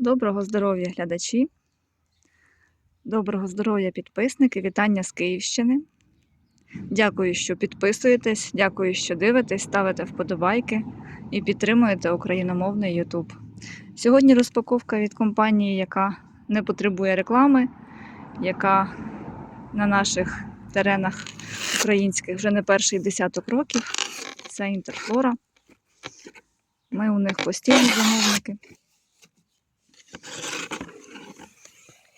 Доброго здоров'я, глядачі! Доброго здоров'я, підписники! Вітання з Київщини. Дякую, що підписуєтесь, дякую, що дивитесь, ставите вподобайки і підтримуєте україномовний YouTube. Сьогодні розпаковка від компанії, яка не потребує реклами, яка на наших теренах українських вже не перший десяток років. Це Інтерфлора. Ми у них постійні замовники.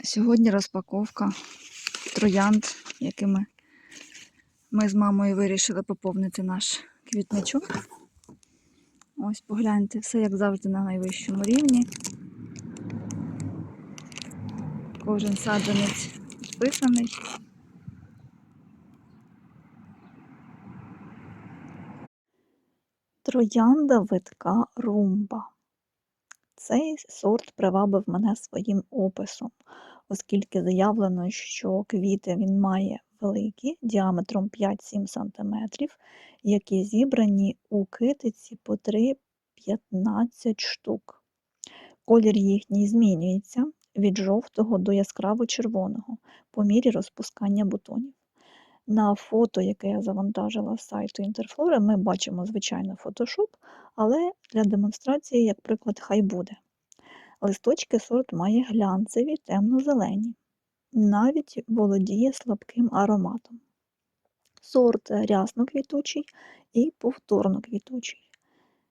Сьогодні розпаковка троянд, якими ми з мамою вирішили поповнити наш квітничок. Ось погляньте, все як завжди на найвищому рівні. Кожен саджанець підписаний. Троянда витка румба. Цей сорт привабив мене своїм описом, оскільки заявлено, що квіти він має великі, діаметром 5-7 см, які зібрані у китиці по 3-15 штук. Колір їхній змінюється від жовтого до яскраво червоного по мірі розпускання бутонів. На фото, яке я завантажила з сайту Інтерфлори, ми бачимо, звичайно, фотошоп, але для демонстрації, як приклад, хай буде. Листочки сорт має глянцеві, темно-зелені, навіть володіє слабким ароматом. Сорт рясно квітучий і повторно квітучий.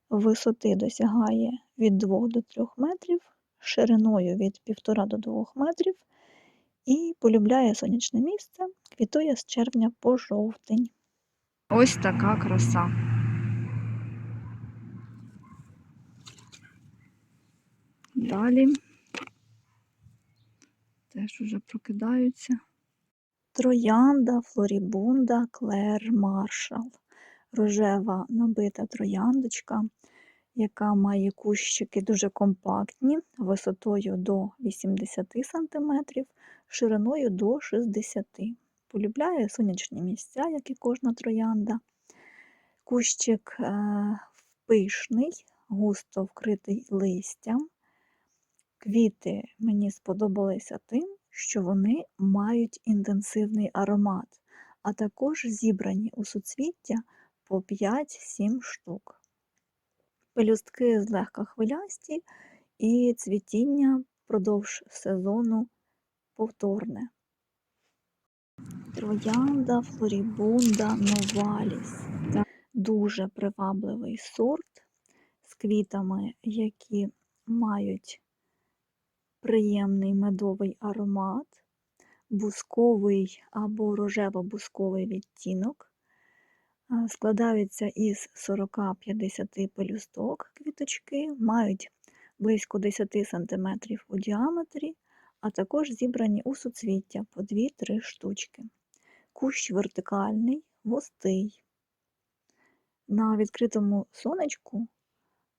Висоти досягає від 2 до 3 метрів, шириною від 1,5 до 2 метрів і полюбляє сонячне місце, квітує з червня по жовтень. Ось така краса. Далі теж уже прокидаються. Троянда, флорібунда, клер маршал. Рожева набита трояндочка, яка має кущики дуже компактні, висотою до 80 см, шириною до 60 Полюбляє сонячні місця, як і кожна троянда. Кущик е, пишний, густо вкритий листям. Квіти мені сподобалися тим, що вони мають інтенсивний аромат, а також зібрані у суцвіття по 5-7 штук. Пелюстки злегка хвилясті і цвітіння впродовж сезону повторне. Троянда, флорібунда, новаліс. Дуже привабливий сорт з квітами, які мають приємний медовий аромат, бусковий або рожево-бусковий відтінок. Складаються із 40-50 пелюсток квіточки, мають близько 10 см у діаметрі, а також зібрані у суцвіття по 2-3 штучки. Кущ вертикальний, густий. На відкритому сонечку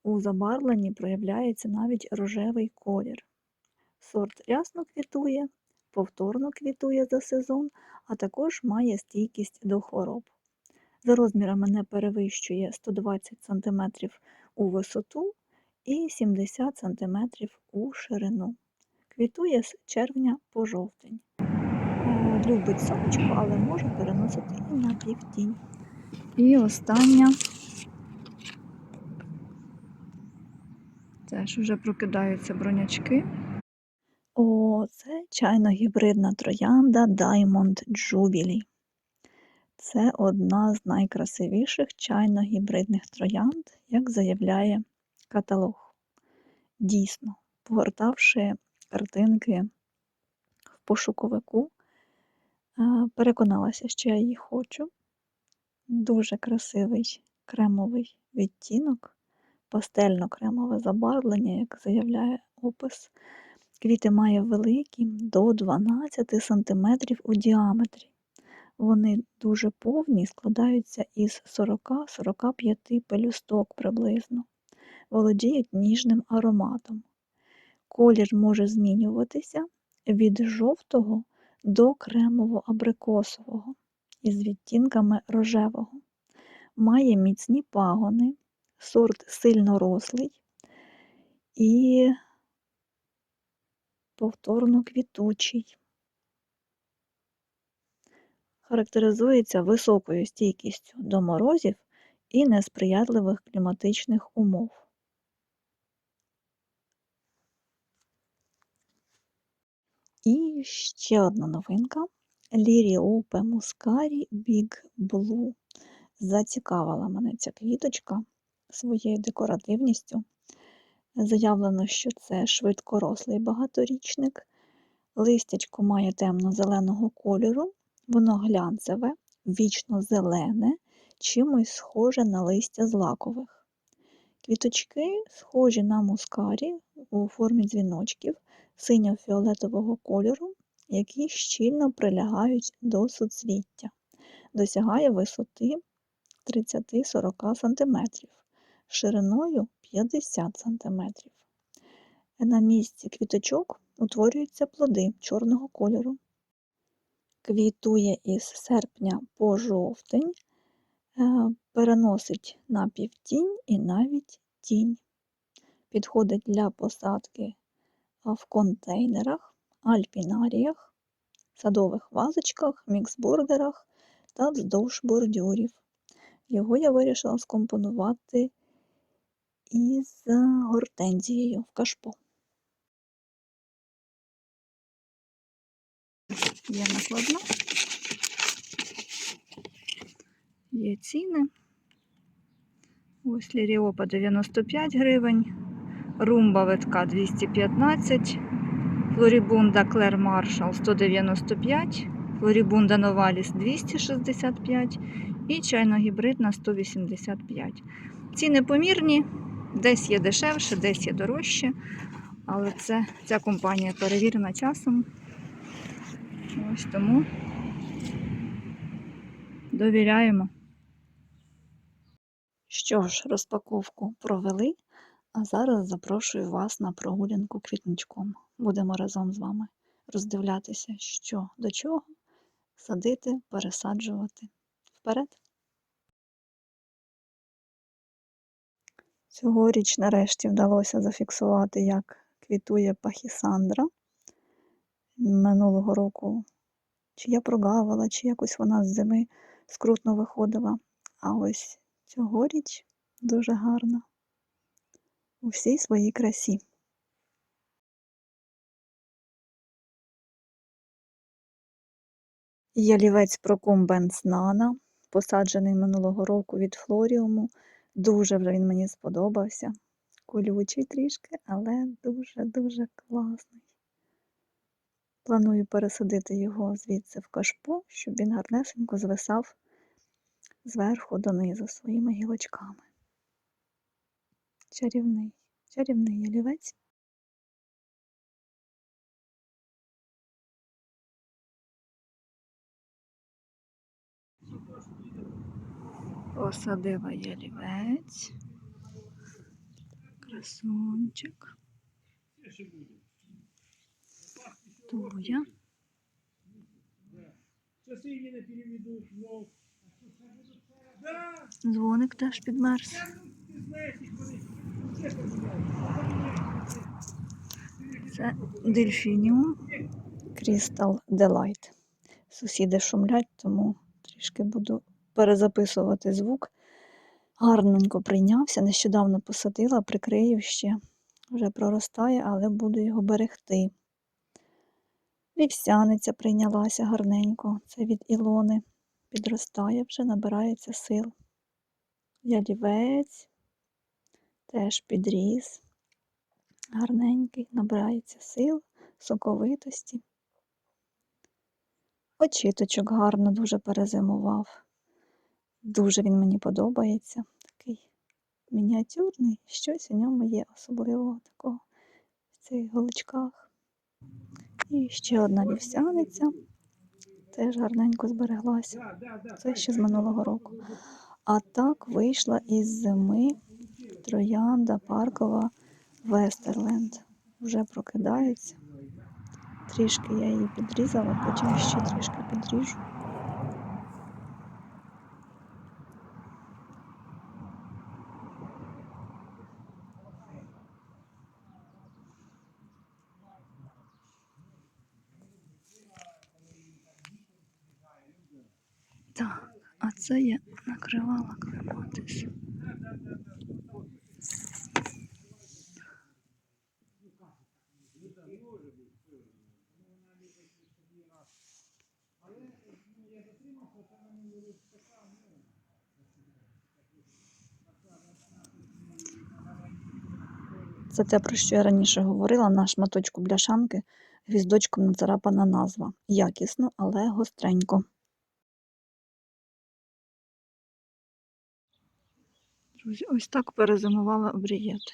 у забарвленні проявляється навіть рожевий колір. Сорт рясно квітує, повторно квітує за сезон, а також має стійкість до хвороб. За розмірами не перевищує 120 см у висоту і 70 см у ширину. Квітує з червня по жовтень. Е, любить сонечко, але може переносити і на півтінь. І остання. Теж вже прокидаються бронячки. О, це чайно-гібридна троянда Diamond Jubilee. Це одна з найкрасивіших чайно-гібридних троянд, як заявляє каталог. Дійсно, погортавши картинки в пошуковику, переконалася, що я її хочу. Дуже красивий кремовий відтінок, пастельно-кремове забарвлення, як заявляє опис. Квіти має великі до 12 см у діаметрі. Вони дуже повні, складаються із 40-45 пелюсток приблизно, володіють ніжним ароматом. Колір може змінюватися від жовтого до кремово-абрикосового із відтінками рожевого. Має міцні пагони, сорт сильно рослий і повторно квітучий. Характеризується високою стійкістю до морозів і несприятливих кліматичних умов. І ще одна новинка Ліріопе Мускарі Big Blue. Зацікавила мене ця квіточка своєю декоративністю. Заявлено, що це швидкорослий багаторічник. Листячко має темно-зеленого кольору, воно глянцеве, вічно зелене, чимось схоже на листя злакових. Квіточки схожі на мускарі у формі дзвіночків синьо-фіолетового кольору, які щільно прилягають до суцвіття. Досягає висоти 30-40 см, шириною 50 см. На місці квіточок утворюються плоди чорного кольору. Квітує із серпня по жовтень, е, переносить на півтінь і навіть тінь. Підходить для посадки в контейнерах, альпінаріях, садових вазочках, міксбургерах та вздовж бордюрів. Його я вирішила скомпонувати із гортензією в кашпо. Є накладна, є ціни. Ось ліріопа 95 гривень, румба витка 215, флорібунда Клер Маршал 195, флорібунда Новаліс 265 і чайно-гібридна 185. Ціни помірні, десь є дешевше, десь є дорожче, але це, ця компанія перевірена часом. Ось тому довіряємо. Що ж, розпаковку провели, а зараз запрошую вас на прогулянку квітничком. Будемо разом з вами роздивлятися, що до чого, садити, пересаджувати. Вперед! Цьогоріч нарешті вдалося зафіксувати, як квітує пахісандра. Минулого року чи я прогавила, чи якось вона з зими скрутно виходила. А ось цьогоріч дуже гарна у всій своїй красі. Ялівець Прокумбенс Нана, посаджений минулого року від флоріуму. Дуже вже він мені сподобався. Колючий трішки, але дуже-дуже класний. Планую пересадити його звідси в кашпо, щоб він гарнесенько звисав зверху донизу своїми гілочками. Чарівний, чарівний ялівець. Посадила ялівець. Красунчик. Туя. Дзвоник теж підмерз. Це дельфініум Crystal Delight. Сусіди шумлять, тому трішки буду перезаписувати звук. Гарненько прийнявся, нещодавно посадила, прикрию ще, вже проростає, але буду його берегти. Вівсяниця прийнялася гарненько, це від Ілони. Підростає вже, набирається сил. Ялівець теж підріс. Гарненький, набирається сил, соковитості. Очіточок гарно дуже перезимував. Дуже він мені подобається. Такий мініатюрний, щось у ньому є особливого такого в цих голочках. І ще одна вівсяниця, теж гарненько збереглася. Це ще з минулого року. А так вийшла із зими Троянда, Паркова, Вестерленд. Вже прокидається. Трішки я її підрізала, потім ще трішки підріжу. Так, а це я накривала клематис. Це те, про що я раніше говорила, на шматочку бляшанки гвіздочком нацарапана назва. Якісно, але гостренько. Друзі, ось так перезимувала обрієти.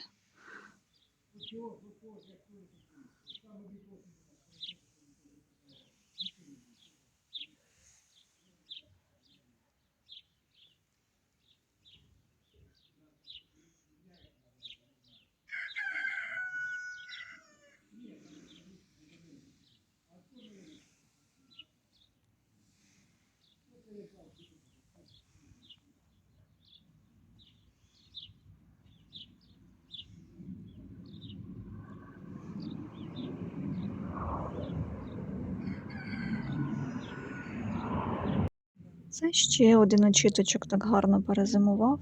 Це ще один очіточок так гарно перезимував.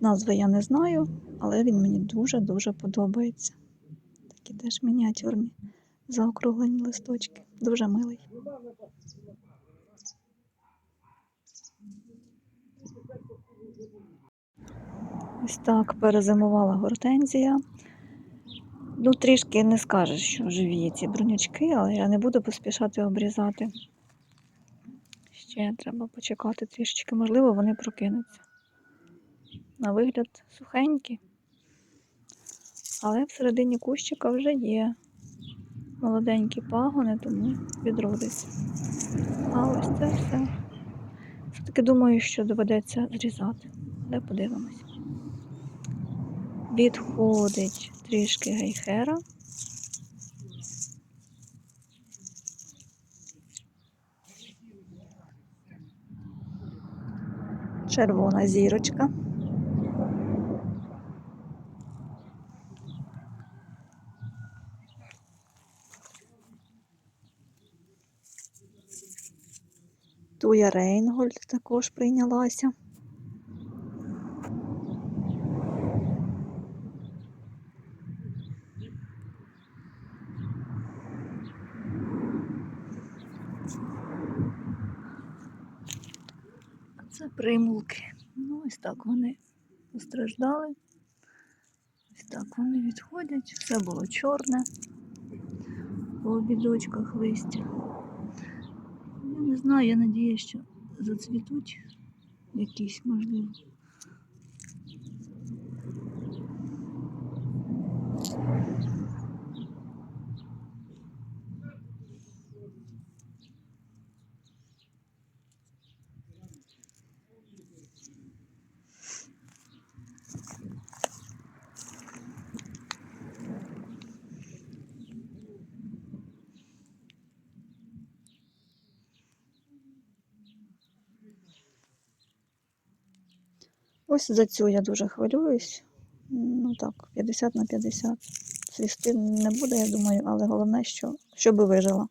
Назви я не знаю, але він мені дуже-дуже подобається. Такі теж мініатюрні, заокруглені листочки. Дуже милий. Ось так перезимувала гортензія. Ну, трішки не скажеш, що живі ці брунячки, але я не буду поспішати обрізати. Ще треба почекати трішечки, можливо, вони прокинуться. На вигляд сухенькі. Але всередині кущика вже є молоденькі пагони, тому відродиться. А ось це все. Все-таки думаю, що доведеться зрізати. Але подивимось. Відходить трішки гейхера. Червона зірочка. Туя Рейнгольд також прийнялася. Це примулки. Ну, ось так вони постраждали. Ось так вони відходять. Все було чорне по обідочках листя. Я не знаю, я надію, що зацвітуть якісь можливо. Ось за цю я дуже хвилююсь. Ну так, 50 на 50. Свісти не буде, я думаю, але головне, що, щоб вижила.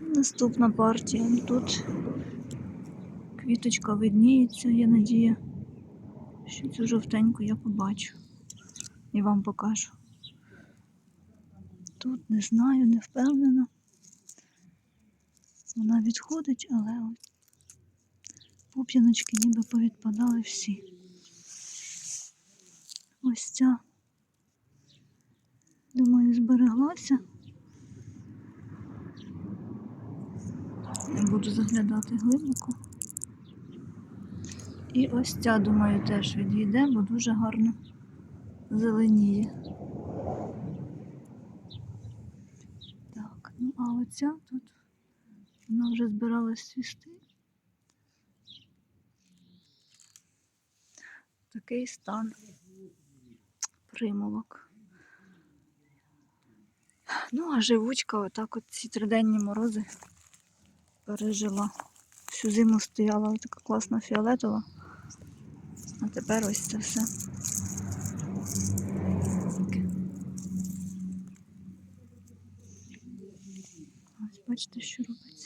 Наступна партія. Ну, Тут квіточка видніється, я надію, що цю жовтеньку я побачу і вам покажу. Тут не знаю, не впевнена. Вона відходить, але ось пуп'яночки ніби повідпадали всі. Ось ця, думаю, збереглася. Не буду заглядати глибоко. І ось ця, думаю, теж відійде, бо дуже гарно зеленіє. Так, ну а оця тут вона вже збиралась свісти. Такий стан примулок. Ну, а живучка, отак от ці триденні морози пережила. Всю зиму стояла така класна фіолетова. А тепер ось це все. Ось бачите, що робиться.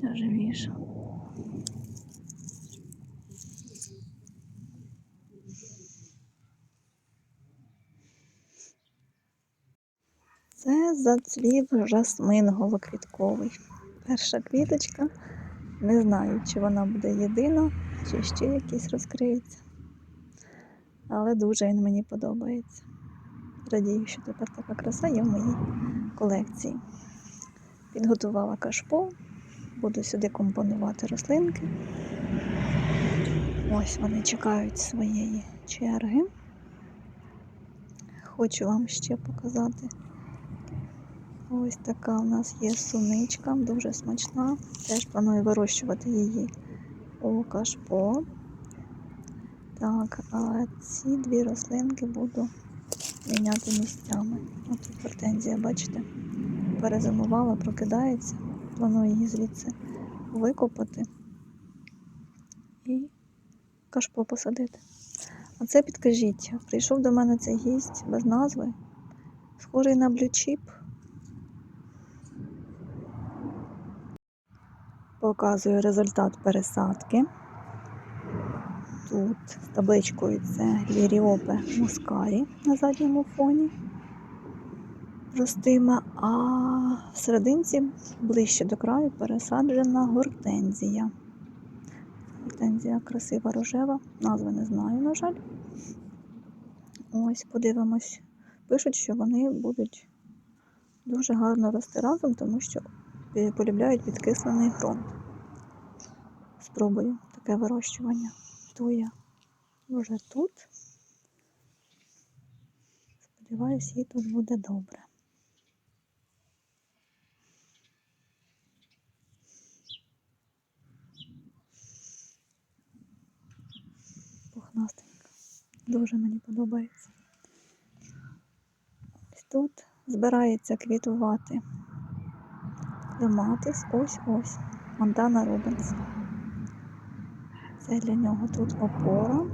Ця живіша. Це зацвів жасмин голоквітковий. Перша квіточка. Не знаю, чи вона буде єдина, чи ще якісь розкриються. Але дуже він мені подобається. Радію, що тепер така краса є в моїй колекції. Підготувала кашпо буду сюди компонувати рослинки. Ось вони чекають своєї черги. Хочу вам ще показати. Ось така у нас є суничка, дуже смачна. Теж планую вирощувати її у кашпо. Так, а ці дві рослинки буду міняти місцями. Ось тут гортензія, бачите, перезимувала, прокидається. Планую її звідси викопати і кашпо посадити. А це підкажіть, прийшов до мене цей гість без назви, схожий на блючіп. Показую результат пересадки. Тут з табличкою це Ліріопе мускарі на задньому фоні. Ростиме, а в серединці ближче до краю пересаджена гортензія. Гортензія красива рожева, назви не знаю, на жаль. Ось, подивимось. Пишуть, що вони будуть дуже гарно рости разом, тому що полюбляють підкислений ґрунт. Спробую таке вирощування. Туя вже тут. Сподіваюсь, їй тут буде добре. Пухнастенька. Дуже мені подобається. Тут збирається квітувати клематис. Ось-ось. Монтана Рубенс. Це для нього тут опора.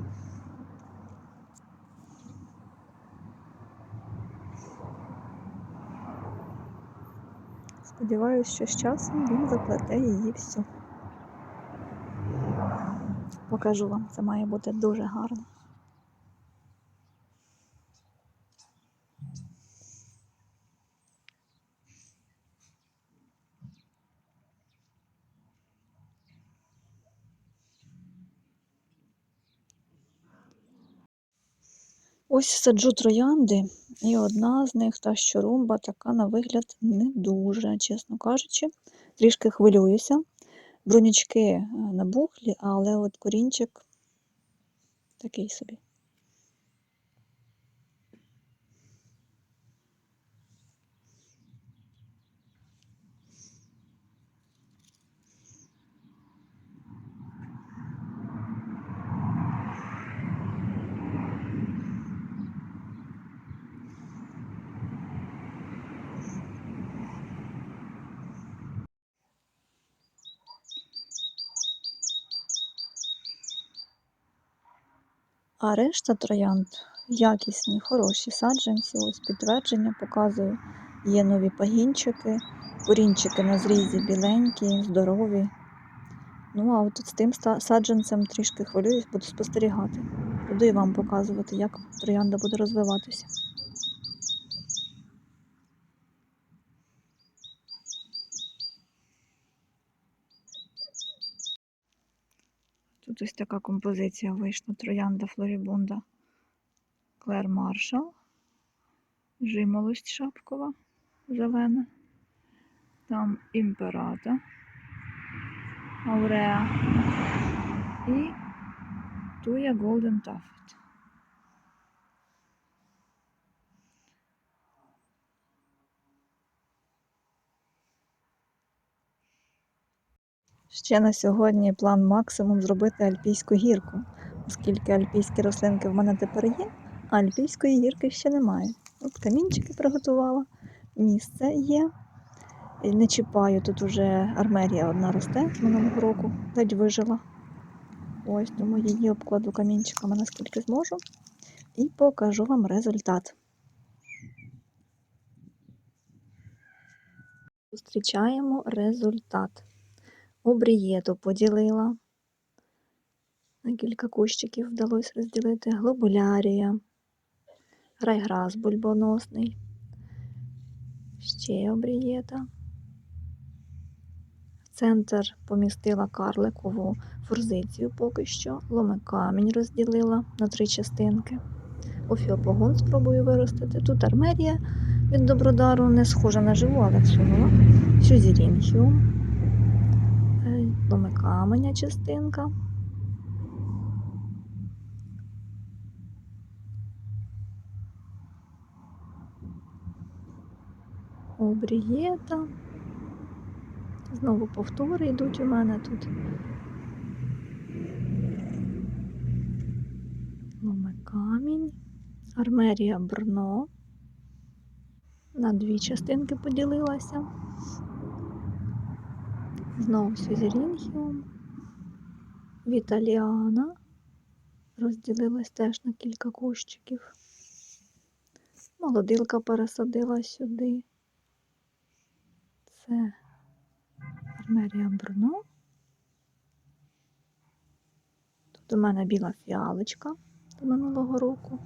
Сподіваюсь, що з часом він заплете її всю. Покажу вам, це має бути дуже гарно. Ось саджу троянди, і одна з них, та що румба, така на вигляд не дуже, чесно кажучи. Трішки хвилююся. Брунячки е, набухлі, але от корінчик такий собі. А решта троянд якісні, хороші саджанці. Ось підтвердження показую. Є нові пагінчики, корінчики на зрізі біленькі, здорові. Ну, а от з тим саджанцем трішки хвилююсь, буду спостерігати. Буду і вам показувати, як троянда буде розвиватися. Тут ось така композиція вийшла Троянда Флорібунда Клер Маршал, жимолость шапкова зелена, там імперата, Ауреа і Туя Голден Тафет. Ще на сьогодні план максимум зробити альпійську гірку, оскільки альпійські рослинки в мене тепер є, а альпійської гірки ще немає. От камінчики приготувала, місце є. Не чіпаю, тут вже армерія одна росте минулого року, ледь вижила. Ось, тому її обкладу камінчиками наскільки зможу. І покажу вам результат. Зустрічаємо результат. Обрієту поділила. На кілька кущиків вдалося розділити глобулярія, райграс бульбоносний. Ще обрієта. В центр помістила карликову форзицію поки що. Ломи камінь розділила на три частинки. Офіопогон спробую виростити. Тут армерія від Добродару не схожа на живу, але всунула. Сюзірінхіум. Каменя частинка. Обрієта. Знову повтори йдуть у мене тут. Ломе камінь. Армерія Брно. На дві частинки поділилася. Знову Сюзерінгіум. Віталіана. Розділилась теж на кілька кущиків. Молодилка пересадила сюди. Це армерія Брно. Тут у мене біла фіалочка до минулого року.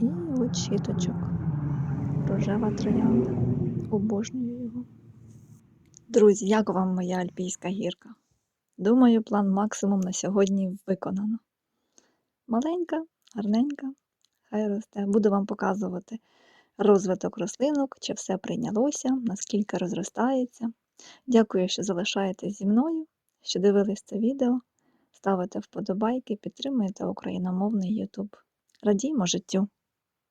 І очіточок. Рожева троянда. Обожнюю. Друзі, як вам моя альпійська гірка? Думаю, план максимум на сьогодні виконано. Маленька, гарненька, хай росте. Буду вам показувати розвиток рослинок, чи все прийнялося, наскільки розростається. Дякую, що залишаєтесь зі мною, що дивились це відео. Ставите вподобайки, підтримуєте україномовний YouTube. Радіймо життю!